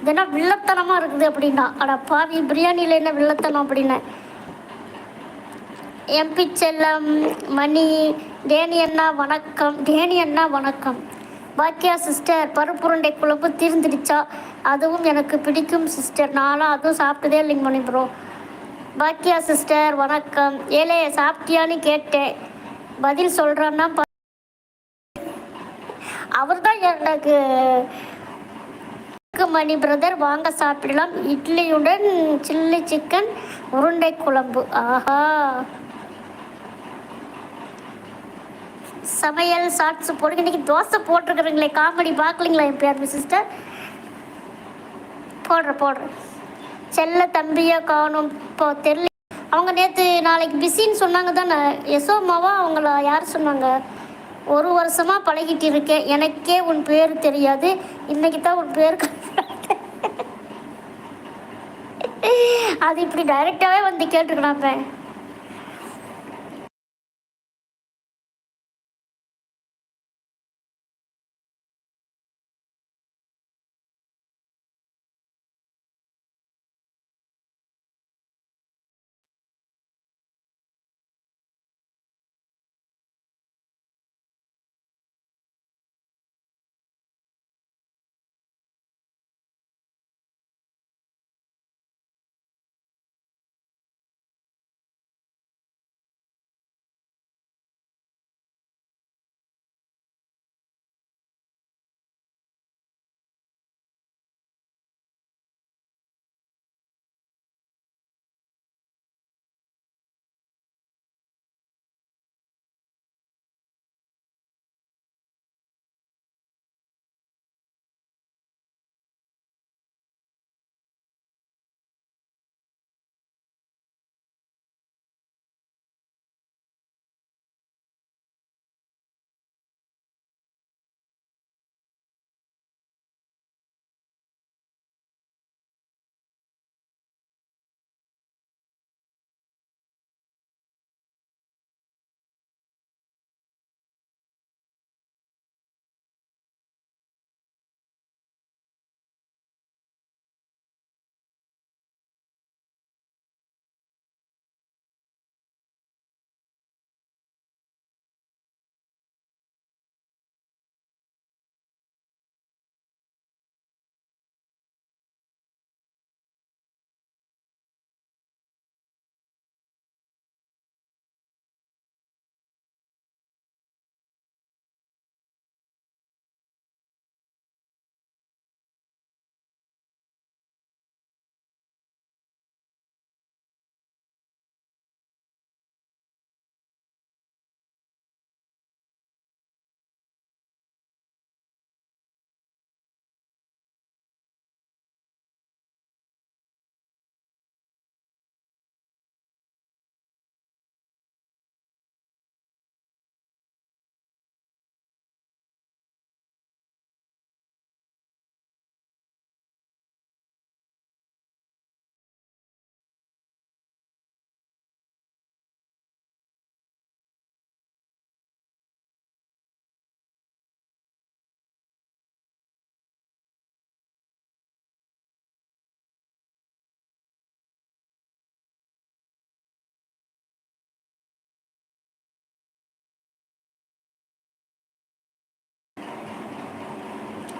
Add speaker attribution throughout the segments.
Speaker 1: இதெல்லாம் வில்லத்தனமாக இருக்குது? அப்படின்னா அட பாவி பிரியாணியில் என்ன வில்லத்தனம்? அப்படின்னேன் எம்பி செல்லம் மணி டேனி அண்ணா வணக்கம். டேனி அண்ணா வணக்கம். பாக்கியா சிஸ்டர் பருப்புருண்டை குழம்பு தீர்ந்துடுச்சா? அதுவும் எனக்கு பிடிக்கும் சிஸ்டர். நானும் அதுவும் சாப்பிட்டதே இல்லைங்க மணி ப்ரோ. பாக்கியா சிஸ்டர் வணக்கம். ஏலே சாப்பிட்டியான்னு கேட்டேன். பதில் சொல்கிறான்னா அவர் தான் எனக்கு மணி பிரதர் வாங்க சாப்பிடலாம். இட்லியுடன் சில்லி சிக்கன் உருண்டை குழம்பு. ஆஹா. சமையல் ஷார்ட்ஸ் போடுங்க. இன்னைக்கு தோசை போட்டிருக்கிறீங்களே காமெடி பார்க்கலீங்களா என் பேர் சிஸ்டர் போடுறேன் போடுறேன். செல்ல தம்பியோ காணும். இப்போ தெரியல. அவங்க நேற்று நாளைக்கு பிஸின்னு சொன்னாங்க தானே யசோமாவா அவங்கள யார் சொன்னாங்க? ஒரு வருஷமாக பழகிட்டு இருக்கேன். எனக்கே உன் பேர் தெரியாது. இன்னைக்கு தான் உன் பேர் அது இப்படி டைரெக்டாகவே வந்து கேட்டுருக்கலாம்ப்பேன்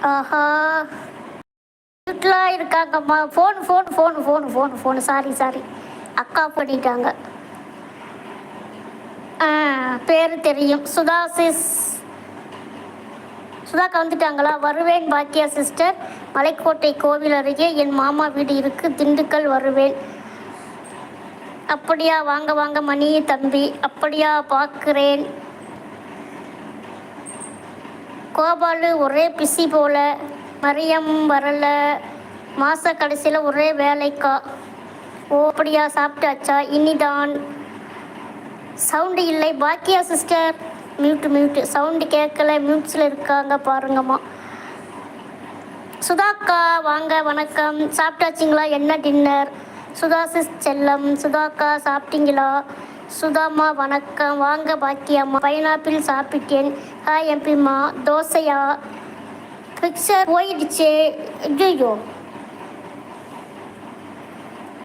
Speaker 1: ஆஹா. வீட்டில் இருக்காங்கம்மா phone phone phone phone phone phone sorry sorry அக்கா பண்ணிட்டாங்க. ஆ பேர் தெரியும். சுதா சிஸ் சுதாக்கா வந்துட்டாங்களா? வருவேன் பாக்கியா சிஸ்டர் மலைக்கோட்டை கோவில் அருகே என் மாமா வீடு இருக்கு. திண்டுக்கல் வருவேன். அப்படியா வாங்க வாங்க மணி தம்பி. அப்படியா பார்க்குறேன். கோபாலு ஒரே பிஸி போல மரியம் வரல மாத கடைசியில் ஒரே வேலைக்கா. ஓ அப்படியா சாப்பிட்டாச்சா? இனிதான். சவுண்டு இல்லை. பாக்கியா சிஸ்டர். Mute mute. சவுண்டு கேட்கல. மியூட்ஸில் இருக்காங்க பாருங்கம்மா. சுதாக்கா வாங்க வணக்கம். சாப்பிட்டாச்சிங்களா? என்ன டின்னர்? சுதாசிஸ் செல்லம். சுதாக்கா சாப்பிட்டீங்களா? சுதாம்மா வணக்கம். வாங்க பாக்கியம்மா. பைனாப்பிள் சாப்பிட்டேன். ஹாய் எம்பிம்மா தோசையா? பிக்சர் போயிடுச்சு. ஐயோ